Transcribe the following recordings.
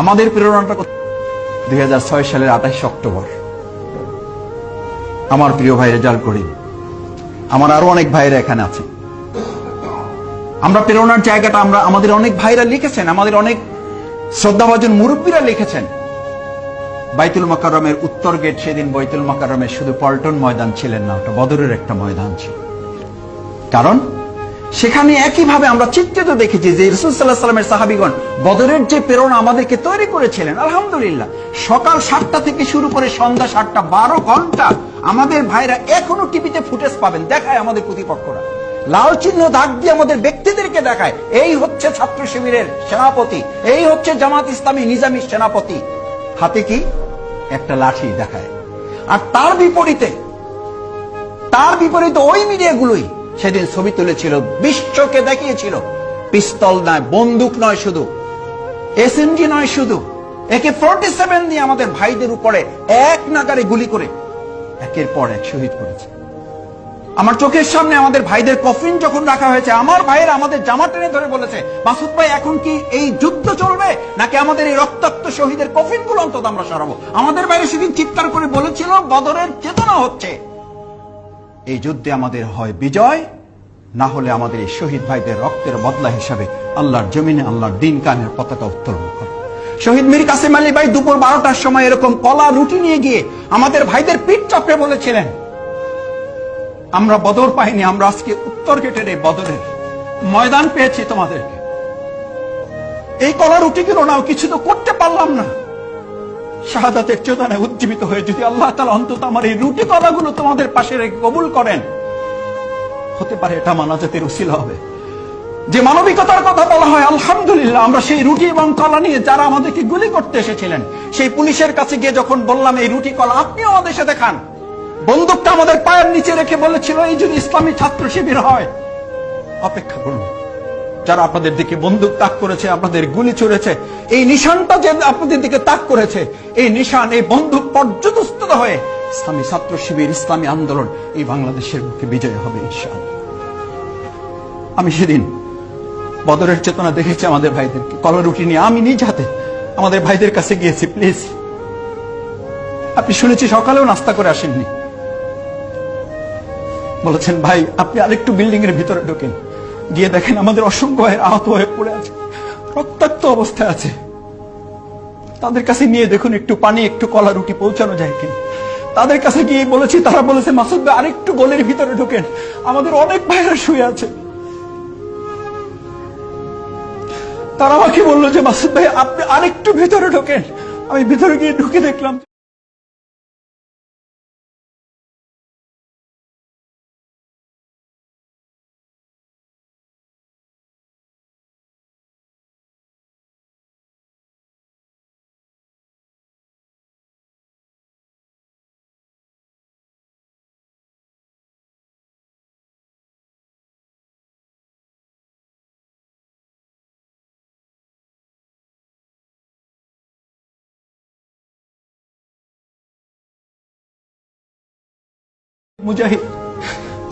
আমাদের প্রেরণাটা দুই সালের আঠাশ অক্টোবর। আমার প্রিয় ভাই রেজাল্ট করিম, আমার আরও অনেক ভাইরা এখানে আছে। আমরা প্রেরণার জায়গাটা, আমরা আমাদের অনেক ভাইরা লিখেছেন, আমাদের অনেক শ্রদ্ধাভাজন মুরব্বীরা লিখেছেন। বাইতুল মাকারমের উত্তর গেট সেদিন বাইতুল মাকারমের শুধু পল্টন ময়দান ছিলেন না, ওটা বদরের একটা ময়দান ছিল। কারণ সেখানে একইভাবে আমরা চিত্রিত দেখেছি যে রসুল্লাহ সাল্লামের সাহাবিগণ বদরের যে প্রেরণা আমাদেরকে তৈরি করেছিলেন, আলহামদুলিল্লাহ। সকাল সাতটা থেকে শুরু করে সন্ধ্যা সাতটা, বারো ঘণ্টা আমাদের ভাইরা এখনও টিভিতে ফুটেজ পাবেন, দেখায় আমাদের প্রতিপক্ষরা। লাল চিহ্ন দাগ দিয়ে আমাদের ব্যক্তিদেরকে দেখায়, এই হচ্ছে ছাত্র শিবিরের সেনাপতি, এই হচ্ছে জামাত ইসলামী নিজামী সেনাপতি। হাতে কি? একটা লাঠি দেখায়। আর তার বিপরীতে তার বিপরীতে ওই মিডিয়াগুলোই সেদিন ছবি তুলেছিল, বিশ্বকে দেখিয়েছিল। পিস্তল নয়, বন্দুক নয় শুধু। এসএমজি নয় শুধু। একে ফোর্টি সেভেন দিয়ে আমাদের ভাইদের উপরে এক নাগারে গুলি করে একের পর এক শহীদ করেছে। আমার চোখের সামনে আমাদের ভাইদের কফিন যখন রাখা হয়েছে, আমার ভাইয়ের আমাদের জামা টেনে ধরে বলেছে, মাসুদ ভাই, এখন কি এই যুদ্ধ চলবে? নাকি আমাদের এই রক্তাক্ত শহীদের কফিনগুলো অন্তত আমরা সরাবো? আমাদের বাইরে সেদিন চিৎকার করে বলেছিল, বদরের চেতনা হচ্ছে। এই যুদ্ধে আমাদের হয় বিজয় না হলে আমাদের এই শহীদ ভাইদের রক্তের বদলা হিসাবে আল্লাহর জমিনে আল্লাহর দিন কানের পতাকা উত্তোলন করে। শহীদ মীর কাসিম আলী ভাই দুপুর বারোটার সময় এরকম কলা রুটি নিয়ে গিয়ে আমাদের ভাইদের পিঠ চাপড়ে বলেছিলেন, আমরা বদর পাইনি, আমরা আজকে উত্তর গেটের এই বদরের ময়দান পেয়েছি তোমাদেরকে। এই কলা রুটিগুলো নাও, কিছু তো করতে পারলাম না। শাহাদাতের চেতনায় উজ্জীবিত হয়ে যদি আল্লাহ তালা অন্তত আমার এই রুটি কলাগুলো তোমাদের পাশে রেখে কবুল করেন হতে পারে, এটা মানাজাতের উসিলা হবে। যে মানবিকতার কথা বলা হয়, আলহামদুলিল্লাহ, আমরা সেই রুটি এবং কলা নিয়ে যারা আমাদেরকে গুলি করতে এসেছিলেন, সেই পুলিশের কাছে গিয়ে যখন বললাম, এই রুটি, কলা আপনিও আমাদের সাথে খান। বন্দুকটা আমাদের পায়ের নিচে রেখে বলেছিল, এই যদি ইসলামী ছাত্র শিবির হয়। অপেক্ষা করুন। যারা আপনাদের দিকে বন্দুক তাক করেছে, আপনাদের গুলি ছুড়েছে, এই নিশানটা যে আপনাদের দিকে তাক করেছে, এই নিশান, এই বন্দুক পর্যদস্ত হয়ে ইসলামী ছাত্র শিবির, ইসলামী আন্দোলন, এই বাংলাদেশের মুখে বিজয় হবে ইনশাআল্লাহ। আমি সেদিন বদরের চেতনা দেখেছি আমাদের ভাইদেরকে। কলা রুটি নিয়ে আমি নিজ হাতে আমাদের ভাইদের কাছে গিয়েছি, প্লিজ। আপনি শুনেছি সকালেও নাস্তা করে আসেননি। বলেছেন, ভাই, আপনি আরেকটু বিল্ডিং এর ভিতরে ঢোকেন। গিয়ে দেখেন আমাদের অসংখ্য ভাই আহত হয়ে পড়ে আছে, রক্তাক্ত অবস্থায় আছে। তাদের কাছে নিয়ে দেখুন, একটু পানি, একটু কলা রুটি পৌঁছানো যায় কিনা। তাদের কাছে গিয়ে বলেছি, তারা বলেছে, মাসুদ ভাই, আরেকটু গোলের ভিতরে ঢোকেন। আমাদের অনেক ভাইরা শুয়ে আছে। তারা আমাকে বলল যে, মাসুদ ভাই, আপনি আরেকটু ভিতরে ঢোকেন। আমি ভিতরে গিয়ে ঢুকে দেখলাম। মুজাহিদ,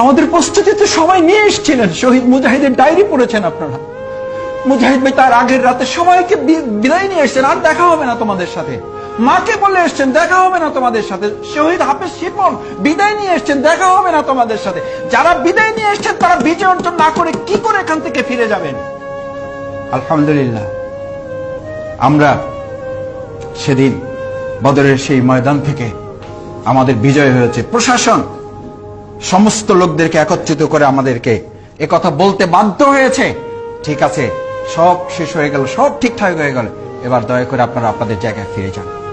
আমাদের প্রস্তুতিতে সবাই নিয়ে এসেছিলেন। শহীদ মুজাহিদের ডায়েরি পড়েছেন আপনারা। মুজাহিদ ভাই তার আগের রাতে সবাইকে বিদায় নিয়ে এসছেন, আর দেখা হবে না তোমাদের সাথে। মাকে বলে এসছেন, দেখা হবে না তোমাদের সাথে। শহীদ হাফেজ শিপন, বিদায় নিয়ে এসছেন, দেখা হবে না তোমাদের সাথে। যারা বিদায় নিয়ে এসছেন, তারা বিজয় অর্জন না করে কি করে এখান থেকে ফিরে যাবেন? আলহামদুলিল্লাহ। আমরা সেদিন বদরের সেই ময়দান থেকে আমাদের বিজয় হয়েছে। প্রশাসন সমস্ত লোকদেরকে একত্রিত করে আমাদেরকে এ কথা বলতে বাধ্য হয়েছে। ঠিক আছে, সব শেষ হয়ে গেল, সব ঠিকঠাক হয়ে গেল। এবার দয়া করে আপনারা আপনাদের জায়গায় ফিরে যান।